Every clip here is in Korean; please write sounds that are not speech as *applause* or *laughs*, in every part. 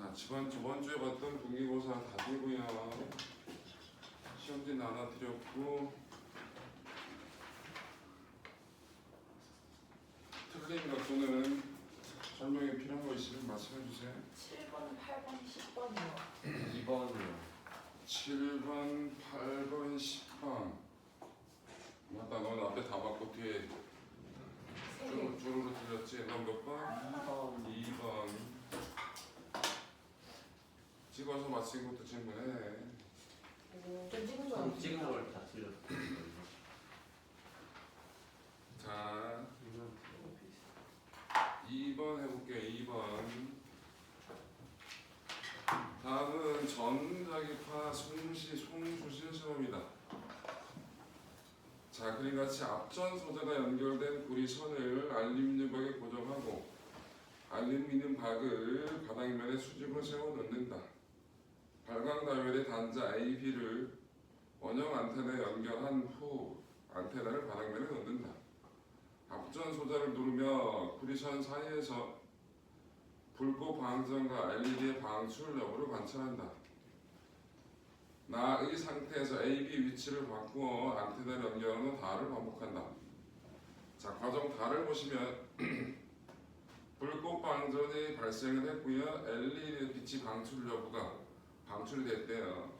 자, 저번, 저번 주에 봤던 분기고사 답이고요. 시험지 나눠드렸고 틀린 것들은 설명이 필요한 거 있으면 말씀해 주세요. 7번, 8번, 10번이요. 2번이요. 7번, 8번, 10번. 맞다, 넌 앞에 다 받고 뒤에 줄으로 틀렸지? 넌몇 번? 2번. 2번. 찍어서 맞힌 것도 질문해. 좀 찍은 거전 아니에요? 찍은 걸 다 틀렸어요. 자, 이건 비슷해. 2번 해볼게요. 2번. 다음은 전자기파 송시 송수신 시험이다. 자, 그림 같이 앞전 소재가 연결된 구리선을 알루미늄박에 고정하고 알루미늄 박을 바닥면에 수직으로 세워 넣는다. 발광 다이얼의 단자 AB를 원형 안테나에 연결한 후 안테나를 바닥면에 넣는다. 앞전 소자를 누르며 구리선 사이에서 불꽃 방전과 LED의 방출 여부를 관찰한다. 나의 상태에서 AB 위치를 바꾸어 안테나를 연결하는 다를 반복한다. 자, 과정 다를 보시면 *clears throat* 불꽃 방전이 발생을 했고요. LED 빛이 방출 여부가 방출이 됐대요.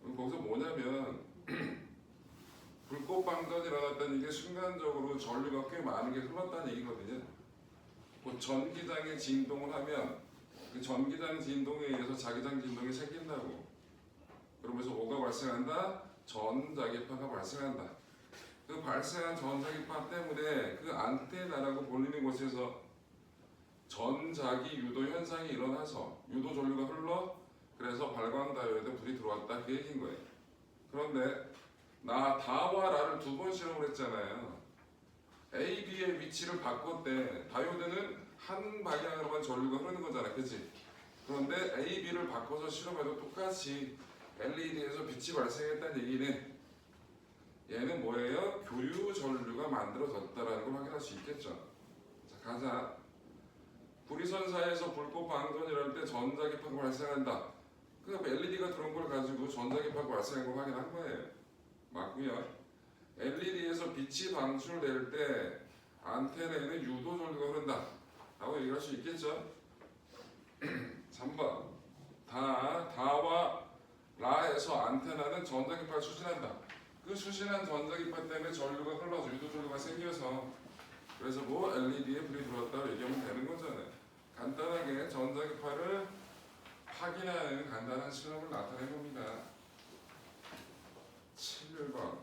그럼 거기서 뭐냐면 *clears throat* 불꽃 방전이 일어났다는 게 순간적으로 전류가 꽤 많은 게 흘렀다는 얘기거든요. 그 전기장에 진동을 하면 그 전기장 진동에 의해서 자기장 진동이 생긴다고. 그러면서 뭐가 발생한다? 전자기파가 발생한다. 그 발생한 전자기파 때문에 그 안테나라고 불리는 곳에서 전자기 유도 현상이 일어나서 유도 전류가 흘러 그래서 발광 다이ode 불이 들어왔다 그 얘기인 거예요. 그런데 나 다와 라를 두 번 실험을 했잖아요. A, B의 위치를 바꿨대. 다이오드는 한 방향으로만 전류가 흐르는 거잖아, 그치? 그런데 A, B를 바꿔서 실험해도 똑같이 LED에서 빛이 발생했다는 얘기는 얘는 뭐예요? 교류 전류가 만들어졌다라는 걸 확인할 수 있겠죠. 자, 가자. 구리선 사이에서 불꽃 방전이랄 때 전자기파가 발생한다. 그 LED가 들어온 걸 가지고 전자기파가 발생한 걸 확인한 거예요. 맞고요. LED에서 빛이 방출될 때 안테나에는 유도 전류가 흐른다. 라고 얘기할 수 있겠죠? *clears throat* 3번. 다, 다와 라에서 안테나는 전자기파를 수신한다. 그 수신한 전자기파 때문에 전류가 흘러서 유도 전류가 생겨서 그래서 뭐 LED에 불이 들어왔다고 얘기하면 되는 거잖아요. 간단하게 전자기파를 확인하는 간단한 실험을 나타내 봅니다. 7번.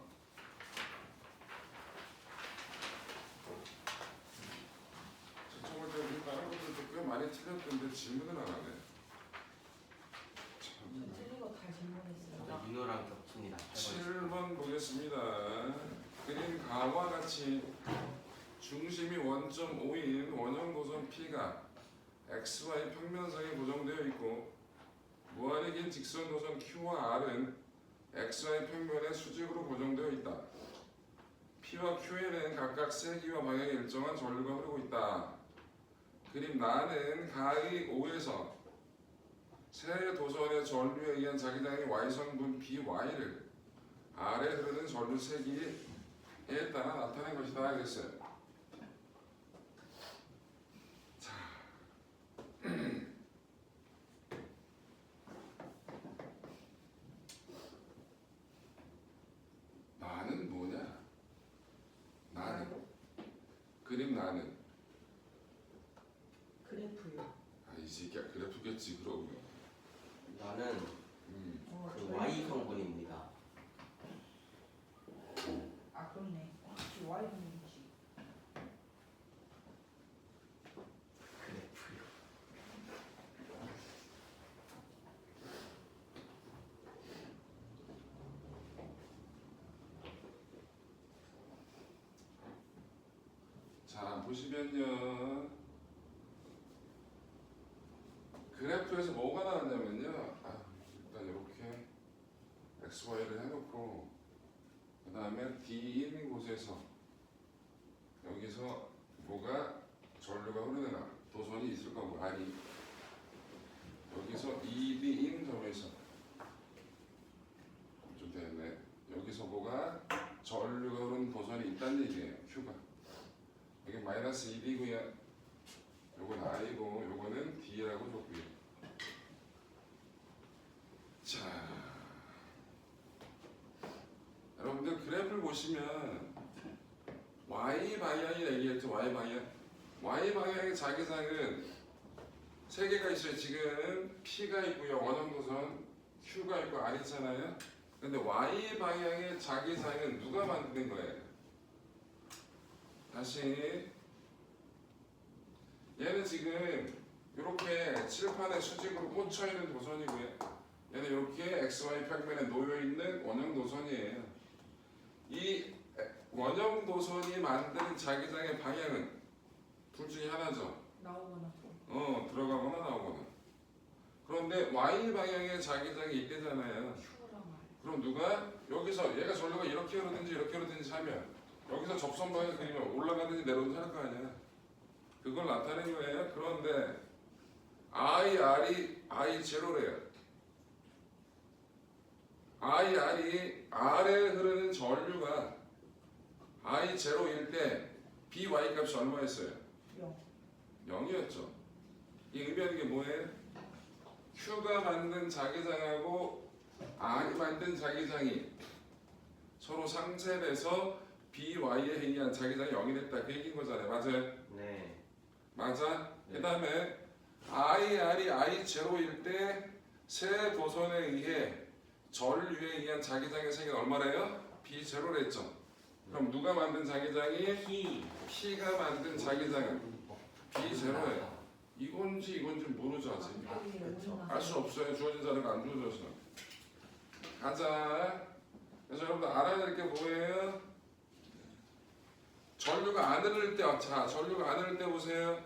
저쪽을 때 우리 다른 것들도 꽤 많이 틀렸던데 질문을 안 하네. 참. 틀린 거다 질문했어요. 민호랑 겹칩니다. 8번. 7번 보겠습니다. 그림 가와 같이 중심이 원점 5인 원형 도선 P가 XY 평면상에 고정되어 있고 무한히 긴 직선 도선 Q와 R은 XY 평면에 수직으로 고정되어 있다. P와 Q에는 각각 세기와 방향이 일정한 전류가 흐르고 있다. 그림 나는 가의 5에서 세 도선의 전류에 의한 자기장의 Y성분 BY를 아래 흐르는 전류 세기에 따라 나타낸 것이다 하겠어요. 자, 나는 뭐냐? 나는 그림 나는 그래프요. 아이 새끼야 그래프겠지 그러고. 나는 음. 어, 그 저희- Y 성분입니다. 아 그렇네. 혹시 Y 분이지. 그래프요. 자 보시면요. 그래프에서 뭐가 나왔냐면요. 아, 일단 이렇게 x, y를 해놓고 그 다음에 D인 곳에서 뭐가 전류가 흐르는 도선이 있을 거고 아니 여기서 마이너스 1이고요. 요건 i고 요거는 d라고 줬고요. 자, 여러분들 그래프를 보시면 y 방향이 얘기했죠. y 방향. y 방향의 자기장은 세 개가 있어요. 지금 p가 있고요. 원형도선 q가 있고 r 있잖아요. 근데 y 방향의 자기장은 누가 만든 거예요? 다시 얘는 지금 이렇게 칠판에 수직으로 꽂혀 있는 도선이고요. 얘는 이렇게 XY 평면에 놓여 있는 원형 도선이에요. 이 원형 도선이 만드는 자기장의 방향은 둘 중에 하나죠. 나오거나 어 들어가거나 나오거나. 그런데 Y 방향의 자기장이 말. 그럼 누가 여기서 얘가 전류가 이렇게 흐르든지 이렇게 흐르든지 하면 여기서 접선 방향 그리면 올라가든지 내려오든지 할 거 아니야. 그걸 나타낸 거예요. 그런데 I, R이 I 제로래요. I, R이 R에 흐르는 전류가 I 제로일 때 BY 값이 얼마였어요? 영. 0이었죠. 이 의미하는 게 뭐예요? Q가 만든 자기장하고 R이 만든 자기장이 서로 상쇄돼서 BY에 의한 자기장이 0이 됐다 그 얘기인 거잖아요. 맞아요? 네. 맞아? 네. 그 다음에 I, R이 I 제로일 때 세 도선에 의해 전류에 의한 자기장의 세기는 얼마래요? B 제로랬죠. 그럼 누가 만든 자기장이 P. P가 만든 자기장은 B 제로예요. 이건지 이건지 모르죠 아직. 그쵸. 알수 없어요. 주어진 자료가 안 주어져서. 가자. 그래서 여러분들 알아야 될 게 뭐예요? 전류가 안 흐를 때, 자, 전류가 안 흐를 때 보세요.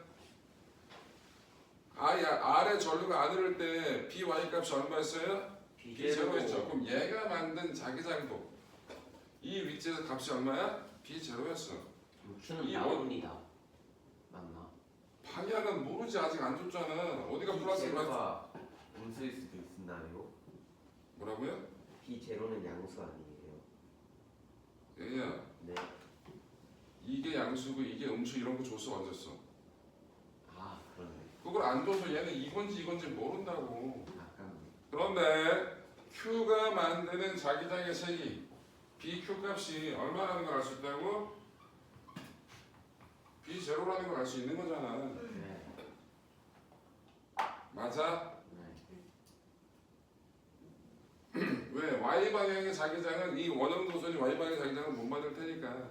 아, 야, R의 전류가 안 흐를 때 BY 값이 얼마였어요? B 제로였죠. 그럼 얘가 만든 자기장도 이 위치에서 값이 얼마야? B 제로였어. Q는 이 나옵니다. 맞나? 방향은 모르지 아직 안 줬잖아. 어디가 플러스 마이너스? 제로가 음수일 수도 있나요? 뭐라고요? B 제로는 양수 아니에요? 얘야. 네. 이게 양수고 이게 음수 이런 거 줬어 안 줬어? 아 그러네. 그걸 안 줘서 얘는 이건지 이건지 모른다고. 그런데 Q가 만드는 자기장의 세기 BQ 값이 얼마라는 걸 알 수 있다고? B 제로라는 걸 알 수 있는 거잖아. 네. 맞아? 네. 왜? Y 방향의 자기장은 이 원형 도선이 Y 방향의 자기장을 못 만들 테니까.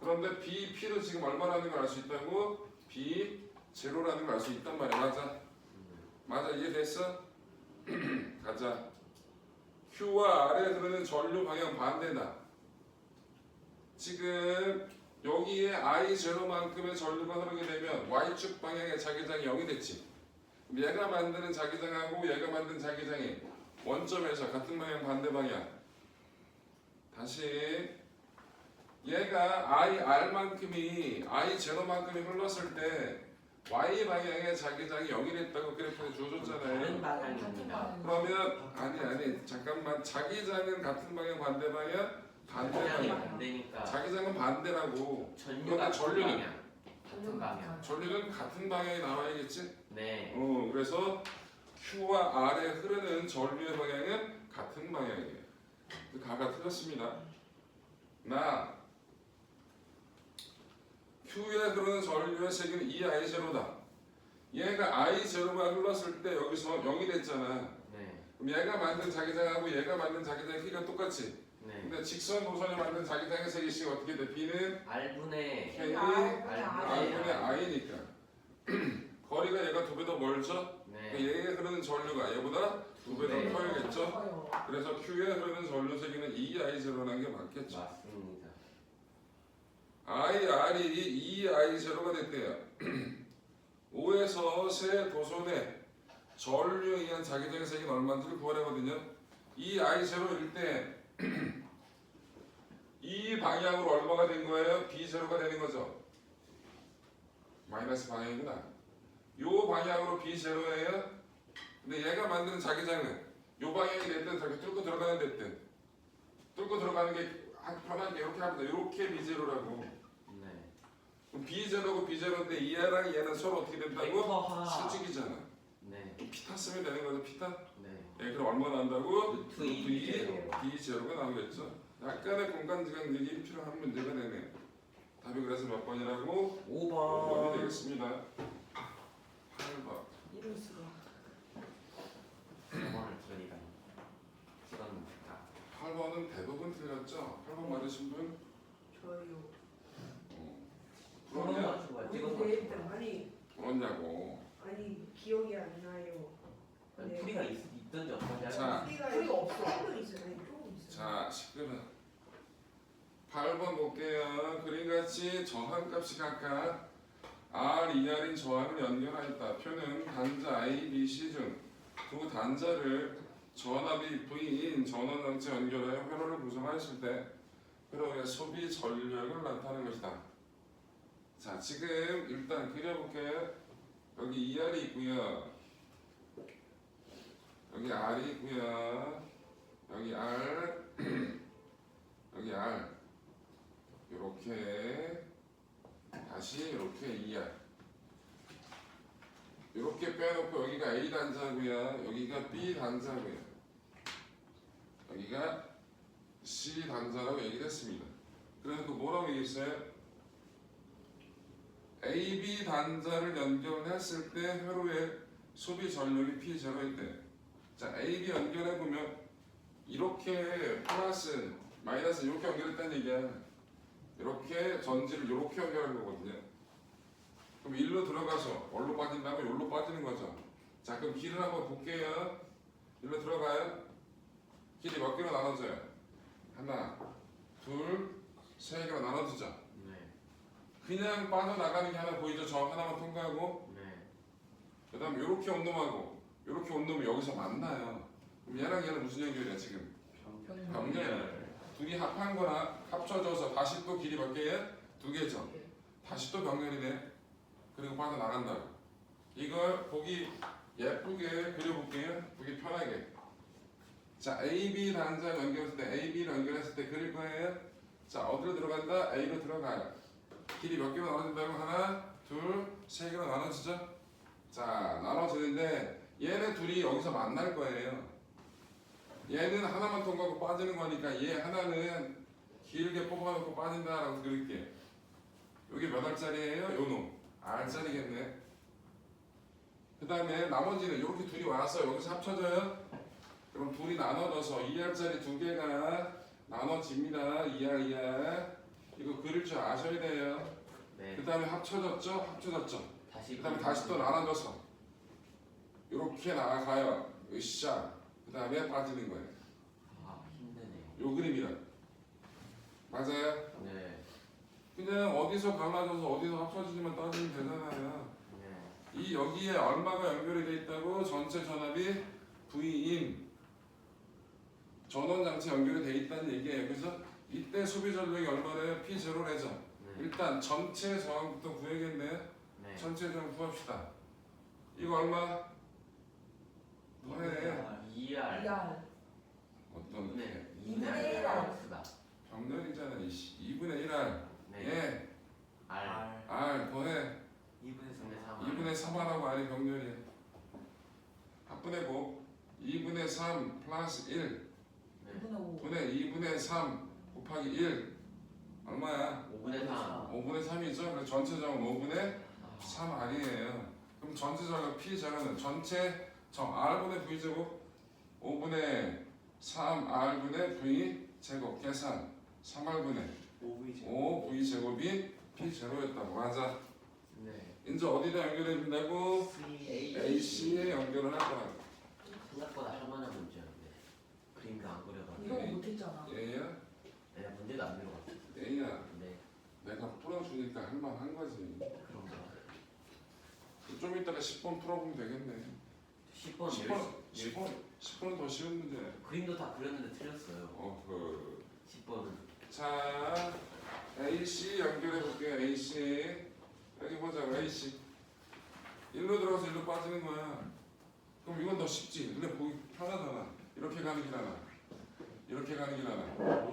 그런데 B, P도 지금 얼마라는 걸 알 수 있다고? B 제로라는 걸 알 수 있단 말이야. 맞아? 맞아 이해됐어? *clears throat* 가자. Q와 R에 흐르는 전류 방향 반대다. 지금 여기에 I 제로만큼의 전류가 흐르게 되면 Y축 방향의 자기장이 0이 됐지. 얘가 만드는 자기장하고 얘가 만든 자기장이 원점에서 같은 방향 반대 방향. 다시 얘가 I R만큼이 I 제로만큼이 흘렀을 때 Y 방향의 자기장이 0이 됐다고 그래프에 다른 주어졌잖아요. 방향입니다. 그러면 아니 아니 잠깐만 자기장은 같은 방향 반대 방향 반대 방향이 방향 반대니까 자기장은 반대라고 전류가 그러나 전류는? 방향. 같은 방향. 전류는 같은 방향이 나와야겠지? 네. 어 그래서 Q와 R에 흐르는 전류의 방향은 같은 방향이에요. 그 가가 틀렸습니다. 나 Q에 흐르는 전류의 세기는 2I 제로다. 얘가 I 제로가 흘렀을 때 여기서 0이 됐잖아. 네. 그럼 얘가 만든 자기장하고 얘가 만든 자기장의 키가 똑같지. 네. 근데 직선 노선이 만든 자기장의 세기씩 어떻게 돼? B는 R분의 K R분의 R분의 I니까 *clears throat* 거리가 얘가 두 배 더 멀죠? 네. 얘에 흐르는 전류가 얘보다 두 배 더 네. 커야겠죠? 커요. 그래서 Q에 흐르는 전류 세기는 2I0라는 게 맞겠죠? 맞습니다. I, R이 2I0가 됐대요. 5에서 세 도선의 전류에 의한 자기장의 세기는 얼마인지를 구하려거든요. 이 I0일 때 *clears throat* 이 방향으로 얼마가 된 거예요? B0가 되는 거죠. 마이너스 방향이구나. 요 방향으로 B0예요. 근데 얘가 만드는 자기장은 요 방향이 됐든 저렇게 뚫고 들어가는 됐든 뚫고 들어가는 게 한- 편하게 이렇게 합니다. 이렇게 B0라고. 네. 그럼 B0고 B0인데 얘랑 얘는 서로 어떻게 된다고? 벡터화. 수직이잖아. 네. 피타 쓰면 되는 거죠, 피타? 네. 예, 그럼 얼마 난다고? 루트 2 제로. B0가 나오겠죠. 약간의 공간 지각력이 필요한 문제가 되네요. 답이 그래서 몇 번이라고? 5번이 5번. 되겠습니다. 8번. 이럴 수가. 5번을 들으니까요. 찍었는데. 아, 8번은 대부분 틀렸죠? 8번 맞으신 분? 저요. 어. 좋아요. 우리 때 아니 풀었냐고. 아니 기억이 안 나요. 아니, 풀이가 있, 있던지 없던지. 자. 우리가 풀이가 없어. 조금 있어. 아니 조금 있어. 자, 10분은 8번 볼게요. 그림같이 저항값이 각각 R, ER인 저항을 연결하였다. 표는 단자 A, B, C 중 두 단자를 전압이 V인 전원장치 연결하여 회로를 구성하였을 때 회로의 소비 전력을 나타내는 것이다. 자, 지금 일단 그려볼게요. 여기 ER이 있고요. 여기 R이 있고요. 여기 R, *clears throat* 여기 R, 이렇게 다시 이렇게 ER. 이렇게 빼놓고 여기가 A 단자고요, 여기가 B 단자고요, 여기가 C 단자라고 얘기를 했습니다. 그래서 그 뭐라고 얘기했어요? AB 단자를 연결했을 때 회로의 소비 전력이 P0일 때, 자 AB 연결해 보면 이렇게 플러스 마이너스 이렇게 연결했다는 얘기야. 이렇게 전지를 이렇게 연결한 거거든요. 그럼 일로 들어가서 얼로 빠진다면 여기로 빠지는 거죠. 자 그럼 길을 한번 볼게요. 일로 들어가요. 길이 몇 개로 나눠져요? 하나, 둘, 세 개로 나눠지죠. 네. 그냥 빠져나가는 게 하나 보이죠? 저 하나만 통과하고 네. 그 다음에 이렇게 온놈하고 이렇게 온놈이 여기서 만나요. 그럼 얘랑 얘는 무슨 연결이야 지금? 병렬. 둘이 합한 거나 합쳐져서 다시 또 길이 몇 개예요? 두 개죠. 다시 또 병렬이네. 그리고 빠져나간다. 이걸 보기 예쁘게 그려볼게요. 보기 편하게. 자, AB 단자 연결했을 때, AB를 연결했을 때 그릴 거예요. 자, 어디로 들어간다? A로 들어가요. 길이 몇 개로 나눠진다고? 하나, 둘, 세 개로 나눠지죠? 자, 나눠지는데 얘네 둘이 여기서 만날 거예요. 얘는 하나만 통과하고 빠지는 거니까 얘 하나는 길게 뽑아놓고 빠진다라고 그릴게. 여기 몇 알짜리예요? 요놈. 알짜리겠네. 그 다음에 나머지는 이렇게 둘이 와서 여기서 합쳐져요. 그럼 둘이 나눠져서 2알짜리 두 개가 나눠집니다. 2알, 2알. 이거 그릴 줄 아셔야 돼요. 네. 그 다음에 합쳐졌죠? 합쳐졌죠? 다시 그 다음에 다시 또 나눠져서 이렇게 나가요. 으쌰. 그 다음에 빠지는 거예요. 아, 힘드네요. 요 그림이라. 맞아요? 네. 그냥 어디서 갈라져서 어디서 합쳐지지만 따지면 되잖아요. 네. 이 여기에 얼마가 연결이 돼 있다고 전체 전압이 V인 전원 장치 연결이 돼 있다는 얘기예요. 그래서 이때 소비 전력이 얼마래요? P0래죠. 네. 일단 전체 저항부터 구해야겠네요. 네. 전체 저항 구합시다. 이거 얼마? 뭐해? 2R. 야 어떤 네. 이분의 2분의 일 R. X다. 병렬이잖아. 이씨. 2분의 1할. 네. 예. R. R 더해. 2분의 3. 2분의 3하라고 아니 병렬이야. 합분해보. 2분의 3 플러스 1 네. 2분의 5. 분의 2분의 3 곱하기 1 얼마야? 5분의 3. 5분의 3이죠? 그래서 전체 정은 5분의 아, 3 R이에요. 그럼 전체 정은 P 정은 전체 정 R분의 V 제곱 5분의 3 R분의 V 제곱 계산 3R분의 5 V 제곱이 P 제로였다고 맞아. 네. 이제 어디다 연결해 준다고? C AC에 연결을 할 거야. 생각보다 할 만한 그림도 안 그려가지고 이거 못했잖아. 얘야? 내가 문제도 안 그려봤어. 얘야. 네. 내가 풀어주니까 할만한 거지. 그런가. 좀 이따가 10번 풀어보면 되겠네. 10번 10번, 10번, 10번은 더 쉬운 문제. 그림도 다 그렸는데 틀렸어요. 어, 그. 10번은 자, AC 연결해 볼게요. AC. 여기 보자고, AC. 일로 들어가서 일로 빠지는 거야. 그럼 이건 더 쉽지. 눈에 보기 편하잖아. 이렇게 가는 길 하나. 이렇게 가는 길 하나.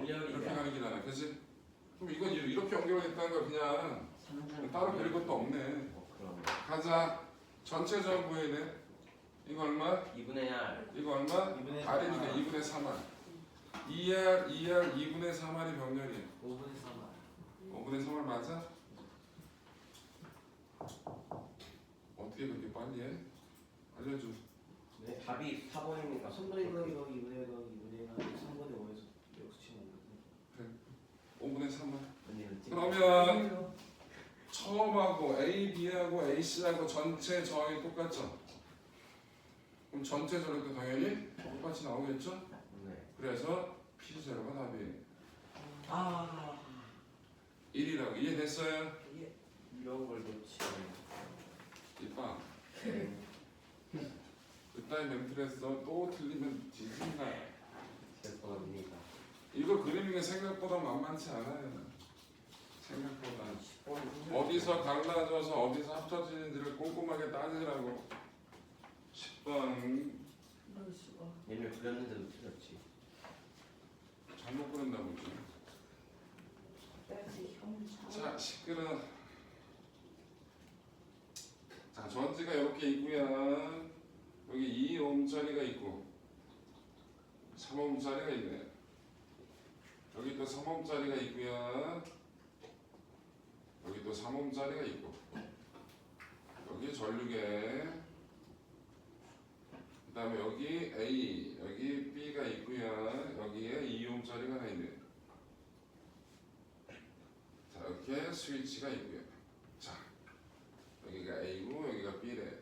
이렇게 가는 길 하나. 그지? 그럼 이건 이렇게 연결했다는 거 그냥 3중 따로 별 것도 없네. 어 가자. 전체 전부에는 이거 얼마? 2분의 R 이거 얼마? 2분의 R이니까 2분의 3R. 2R, 2R, 2분의 3R이 병렬이야. 5분의 3R 5분의 3R 맞아? 어떻게 그렇게 빨리 해? 알려줘. 네, 답이 4번이니까 3분의 1 더하기 2분의 1 더하기 2분의 1 하기 3분의 5에서 여기서 치면 되거든요 5분의 3R. 언니는 찍 그러면 처음하고 A, B하고 A, C하고 전체 저항이 똑같죠? 그럼 전체 저력도 당연히 똑같이 나오겠죠? 네 그래서 P 제로가 답이에요. 아 1이라고 이해됐어요? 이런 걸 놓치면 이봐. 그따위 멘트했어 또 틀리면 뒤진다. 죄송합니다 이거 그리는 게 생각보다 만만치 않아요. 생각보다 10번 어디서 갈라져서 어디서 합쳐지는지를 꼼꼼하게 따지라고. 10번 이럴 수가. 얘를 그렸는데도 틀렸지 잘못 그렸나 보지. 형. 자, 시끄러. 자, 전지가 이렇게 있고요. 여기 2 옴짜리가 있고 3 옴짜리가 있네. 여기 또 3옴짜리가 있고요. 여기 또 3옴짜리가 있고 여기 전류계 그 다음에 여기 A, 여기 B가 있고요. 여기에 2옴짜리가 하나 있네. 자 이렇게 스위치가 있고요. 자 여기가 A고 여기가 B래.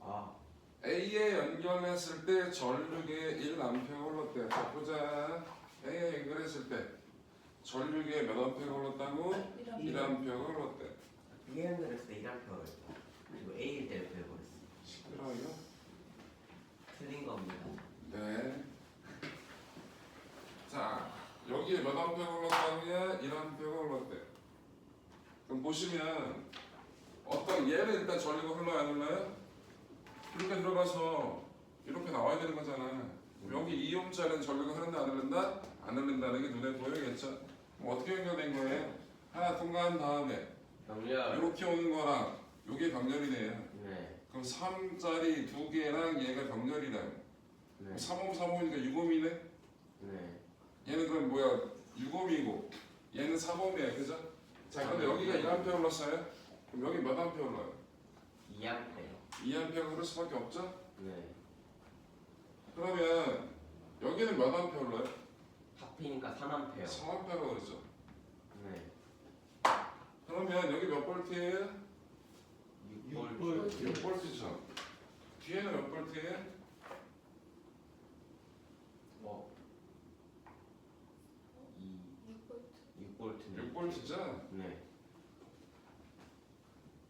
아 A에 연결했을 때 전류계 1A 흘렀대. 자 보자. A에 연결했을 때 전류계 몇 A 흘렀다고? 1A 흘렀대. B에 연결했을 때 1암페어를 그리고 A일 때 이렇게 해버렸어 시끄러워요? 틀린 겁니다 네. 자 여기에 몇 A 흘렀다고요? 1A 흘렀대. 그럼 보시면 어떤 얘는 일단 전류가 흘러야 안 흘러요? 이렇게 들어가서 이렇게 나와야 되는 거잖아. 여기 2옴짜리는 전류가 흐른다 안 흐른다? 안 흐른다는 게 눈에 보이겠죠? 그럼 어떻게 연결된 거예요? 하나 통과한 다음에 병렬 이렇게 오는 거랑 이게 병렬이네요. 네 그럼 3짜리 두 개랑 얘가 병렬이라고. 네, 3옴 3옴이니까 6옴이네. 네. 얘는 그럼 뭐야? 6옴이고 얘는 3옴이야, 그죠? 자, 근데 여기가 1A 흘렀어요? 그럼 여기 몇 A 흘러요? 2암페어 2A 흐를 수밖에 없죠? 네 그러면 여기는 몇 A 흘러요? 합이니까 3암페어 3A가 그러죠. 네 그러면 여기 몇 볼트예요? 6볼 6볼트죠. 뒤에는 몇 볼트예요? 어2 6볼트네 6볼트죠. 네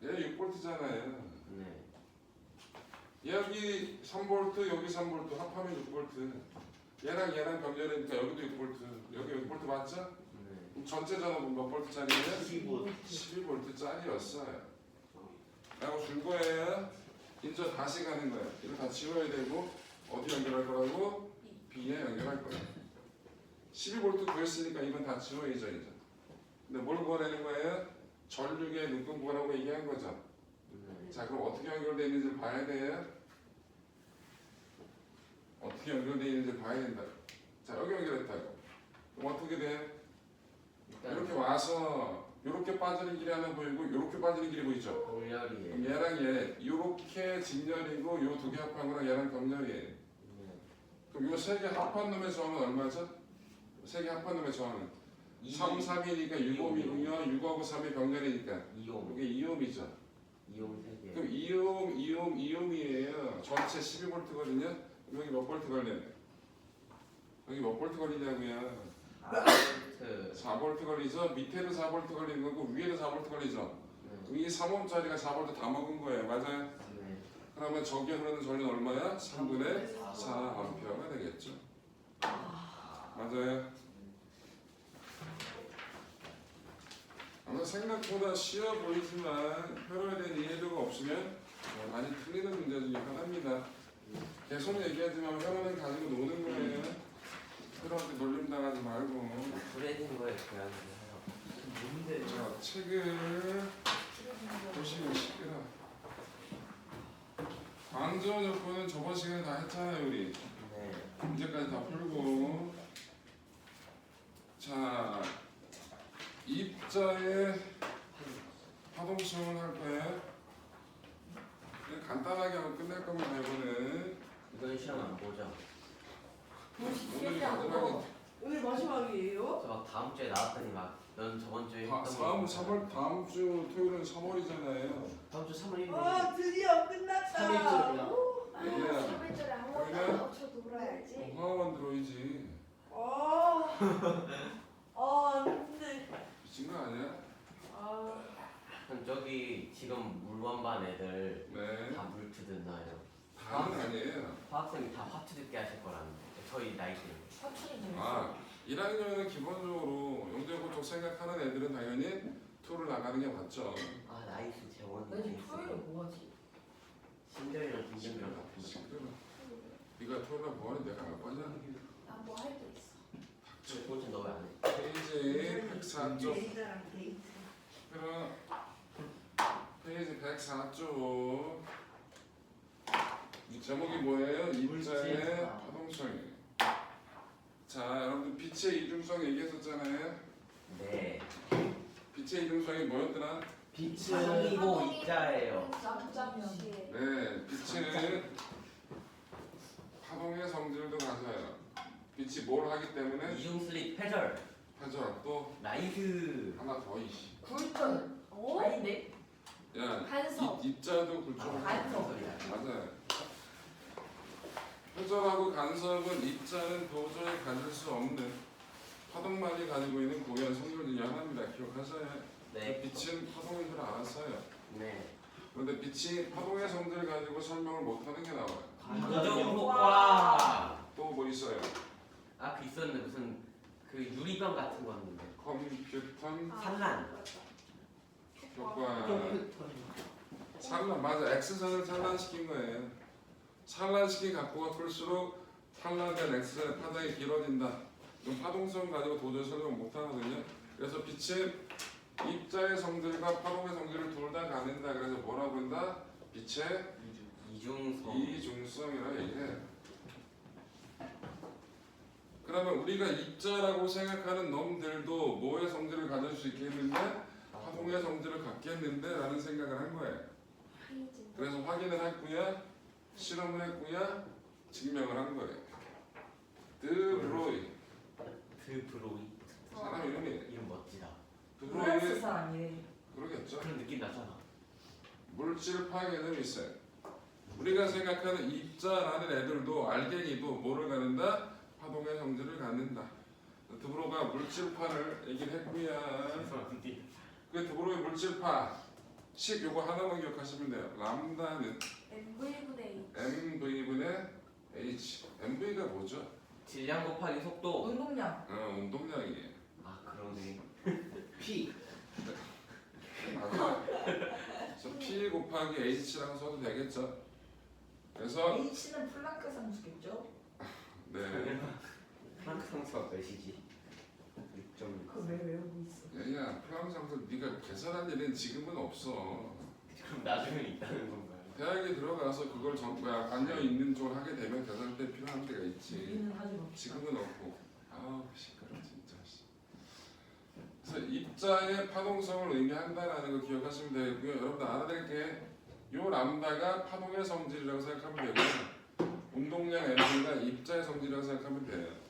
얘 6볼트잖아요. 네. 여기 3볼트, 여기 3볼트 합하면 6볼트. 얘랑 얘랑 병렬이니까 여기도 6볼트. 여기 6볼트 맞죠? 네. 그럼 전체 전압은 몇 볼트짜리예요? 15 12볼트짜리였어요. 라고 줄 거예요. 이제 다시 가는 거예요. 이거 다 지워야 되고 어디 연결할 거라고? B에 연결할 거예요. 12볼트 구했으니까 이건 다 지워야죠 이제. 근데 뭘 구하라는 거예요? 전류계 눈금 구하라고 얘기한 거죠. 네. 자 그럼 어떻게 연결되어 있는지 봐야 돼요. 어떻게 연결되어 있는지 봐야 된다. 자 여기 연결했다고. 그럼 어떻게 돼? 이렇게 와서 이렇게 빠지는 길이 하나 보이고 이렇게 빠지는 길이 보이죠. 그럼 얘랑 얘 이렇게 직렬이고 요두개 합한 거랑 얘랑 병렬이에요. 네. 그럼 요세개 합한 놈의 저항은 얼마죠? 세 개 합한 놈의 저항은 3, 3이니까 6옴이고요. 6하고 3이 병렬이니까 2옴 이게 2옴이죠. 2옴 3개 그럼 2옴, 2옴, 2옴이에요. 전체 12볼트거든요. 여기 몇 볼트 걸려요? 여기 몇 볼트 걸리냐고요? 4볼트 4볼트 걸리죠? 밑에도 4 볼트 걸리는 거고 위에도 4 볼트 걸리죠? 네. 이 3옴짜리가 4 볼트 다 먹은 거예요. 맞아요? 네. 그러면 저기에 흐르는 전류는 얼마야? 3분의 4 암페어가 되겠죠. 맞아요? 아마 생각보다 쉬워 보이지만 표로에 대한 이해도가 없으면 많이 틀리는 문제 중에 하나입니다. 계속 얘기하지만 회로는 가지고 노는 거예요. 회로한테 놀림 당하지 말고. 불해진 거에 대한 뭔데? 자 책을 보시면 시끄러. 방전 요건은 저번 시간에 다 했잖아요 우리. 네. 문제까지 다 풀고. 자 입자의 파동성을 할 거예요. 그냥 간단하게 하고 끝낼 겁니다 이거는. 이건 시험 안 보죠. 오늘 마지막에 오늘 마지막이에요? 저막 다음 주에 나왔더니 막 넌 저번 주에 다, 했던 다음 거 3월 다음 주 토요일은 3월이잖아요. 다음 주 3월 1일 아 드디어 끝났다. 삼일절이야. 얘들아, 3일절에 아무것도 안 없어 놀아야지. 화원 들어오지. 아, 아 *laughs* 안돼. 미친 거 아니야? 아, 그럼 저기 지금 물원반 애들 네. 다 물투 듣나요? 다는 아니에요. 화학생이 다 화투 듣게 하실 거라는데 저희 나이 때 사춘이 아, 1학년은 기본적으로 영재고 쪽 생각하는 애들은 당연히 투를 나가는 게 맞죠. 아 나이스 재원이 나 지금 토요일에 뭐하지? 신별이랑 김준규랑 같은 거 시끄러. 네가 토요일에 뭐하니 내가 갈 거냐? 나뭐 할 게 있어. 도대체 너왜 안 해? 페이지 104쪽. 데이트랑 데이트. 그럼 페이지 104쪽. 이 제목이 뭐예요? 입자의 물질파. 파동성이에요. 자, 여러분들 빛의 이중성 얘기했었잖아요. 네 빛의 이중성이 뭐였더라? 빛은 이고 입자예요. 네, 빛은 파동의 성질도 가져요. 빛이 뭘 하기 때문에 이중 슬립 패절 하죠. 또 나이스 하나 더 이씨. 굴절. 오? 아닌데? 야, 간섭. 입, 입자도 굴절. 간섭. 맞아요. 회절하고 간섭은 입자는 도저히 가질 수 없는 파동만이 가지고 있는 고유한 성질 중에 하나입니다. 기억하셔야 네 빛은 파동인 줄 알았어요. 네. 그런데 빛이 파동의 성질을 가지고 설명을 못하는 게 나와요. 감정 효과 또 뭐 있어요? 아그 있었는데 무슨 그 유리병 같은 거였는데 컴퓨턴 산란 효과. 컴퓨터. 산란 맞아. X선을 산란시킨 거예요. 산란시킨 각도가 클수록 산란된 X선의 파동이 길어진다. 이건 파동성 가지고 도저히 설명 못 하거든요. 그래서 빛은 입자의 성질과 파동의 성질을 둘 다 가는다. 그래서 뭐라고 한다? 빛의 이중성 이중성이라 얘기해. 그러면 우리가 입자라고 생각하는 놈들도 뭐의 성질을 가질 수 있겠는데 파동의 성질을 갖겠는데 라는 생각을 한 거예요. 그래서 확인을 했고요, 실험을 했고요, 증명을 한 거예요. 드브로이 드브로이 사람 이름이 이름 멋지다 프랑스 드브로이 사람이래. 그러겠죠. 그런 느낌 나잖아 물질파 개념이 있어요. 우리가 생각하는 입자라는 애들도 알갱이도 뭐를 갖는다? 파동의 성질을 갖는다. 드브로가 물질파를 얘기를 했고요. 그 드브로의 물질파 식 요거 하나만 기억하시면 돼요. 람다는 MV분의 mv분의 h. mv가 뭐죠? 질량 곱하기 속도 운동량. 어, 운동량이에요. 아 그러네 *laughs* P. 맞아. 그래서 p 곱하기 h라고 써도 되겠죠. 그래서 H는 플랑크 상수겠죠? 네. *laughs* 프랑크 상수가 몇이지? 6점 그거 왜 외우고 있어? 야야 프랑스상도 네가 계산할 일은 지금은 없어. 그럼 나중에 있다는 건가요? 대학에 들어가서 그걸 전 뭐야 관여 있는 쪽을 하게 되면 계산할 때 필요한 데가 있지. 우리는 하지 맙시다. 지금은 없고. 아우 시끄러 진짜. 씨. 그래서 입자의 파동성을 의미한다라는 거 기억하시면 되고요. 여러분들 알아야 될게요 람다가 파동의 성질이라고 생각하면 되고요. 운동량 m가 입자의 성질이라고 생각하면 돼요.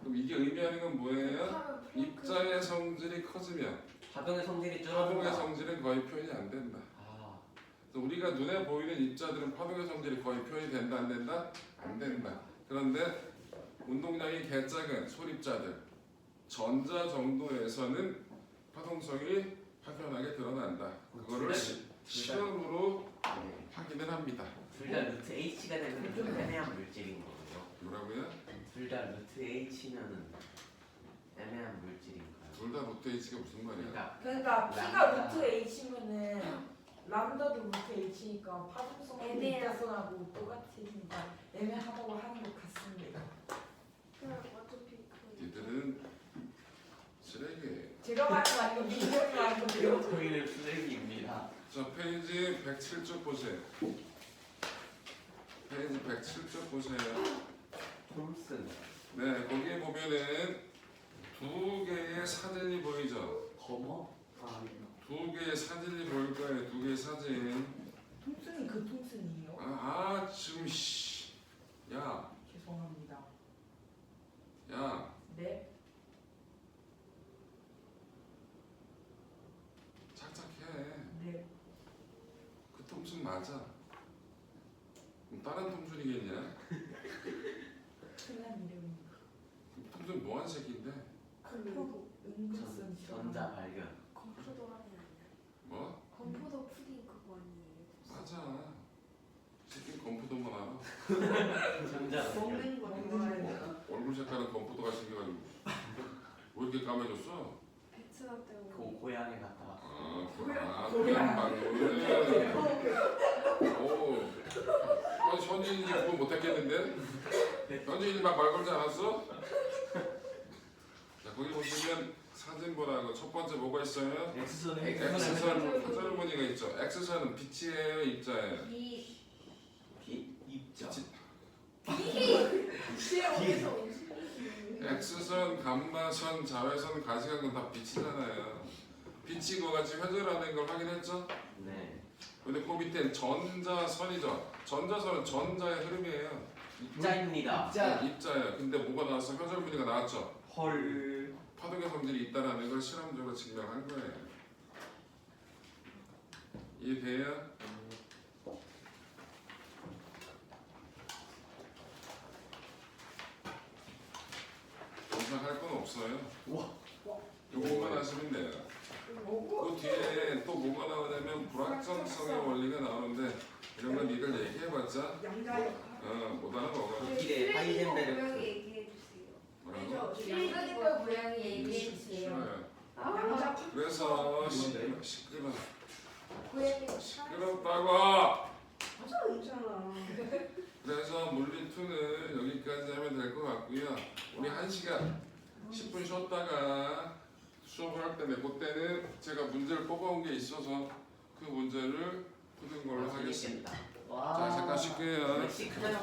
그럼 이게 의미하는 건 뭐예요? 입자의 성질이 커지면 파동의 성질이 파동의 줄어든다 성질은 거의 표현이 안 된다. 아 그래서 우리가 눈에 보이는 입자들은 파동의 성질이 거의 표현이 된다 안 된다? 안 된다. 그런데 운동량이 개작은 소립자들 전자 정도에서는 파동성이 확연하게 드러난다. 그거를 시, 시험으로 네. 확인을 합니다. 둘다 루트 H가 되면 좀 애매한 물질인 거고요 뭐라고요? 둘 다 루트 H면은 애매한 물질인가요? 둘 다 루트 H가 무슨 말이야? 그러니까 그러니까 P가. 루트 H면은 람다도 루트 H니까 파동성도 애매한. 일자선하고 똑같으니까 애매하다고 하는 것 같습니다. 그럼 어차피 그 니들은 쓰레기. 제가 들어가는 거 아니고 민정이 아니고 들어. 저희는 쓰레기입니다. 자 페이지 107쪽 보세요. 페이지 107쪽 보세요. 톰슨. 네 거기에 보면은 두 개의 사진이 보이죠. 검어? 아 아니구나. 두 개의 사진이 보일 거예요. 두 개의 사진. 통순이 그 통순이에요? 아, 아 지금 씨. 야, 죄송합니다. 야, 네. 착착해. 네. 그 통순 맞아. 그럼 다른 통순이겠냐? 흔한 이름입니다. 그 통순 뭐한 새끼인데? 그 은근슨 전, 전자 발견. 건포도라는 아니야. 뭐? 건포도 푸딩 그거 아니에요? 맞아. 이 새끼 건푸도만 알아. 전자 발견. 먹는 거 좋아해요. 얼굴 색깔은 건푸도가 생겨가지고. 왜 이렇게 까매졌어? 베트남 때문에. 고, 고향에 갔다 왔어. 아, 그, 아, 고양. 고향 방문을. 오. 아니, 현진이 그거 못했겠는데? 현진이 막 말 걸지 않았어? 자, 거기 보시면 사진 보라고 첫 번째 뭐가 있어요? X선에 X선 화살무늬가 있죠. X선은 빛이에요, 입자예요. 이 비? 입자. 시에 어디서 오신 X선, 감마선, 자외선, 가시광선 다 빛이잖아요. 빛이 그 같이 회절하는 걸 확인했죠? 네. 근데 그 밑엔 전자선이죠. 전자선은 전자의 흐름이에요. 입자입니다. 입자. 입자예요. 근데 뭐가 나왔어? 회절무늬가 나왔죠. 헐. 파동의 성질이 있다라는 걸 실험적으로 증명한 거예요. 이해돼요? 영상 할건 없어요. 우와. 요거만 하시면 돼요. 그 뒤에 또 뭐가 나오냐면 불확정성의 원리가 나오는데 이런 건 니들 얘기해봤자. 어, 못 알아먹어. 독일의 하이젠베르크. 모양이 얘기해 주세요. 싫어요. 양자. 그래서 시- 시끄러 고양이 시끄럽다고. 맞아 괜찮아. 그래서 물리 2는 여기까지 하면 될 것 같고요. 우리 1시간 10분 쉬었다가 수업을 할 때는 그때는 제가 문제를 뽑아온 게 있어서 그 문제를 푸는 걸로 하겠습니다. 재밌겠다. 와. 자, 잠깐 쉴게요. 시크릿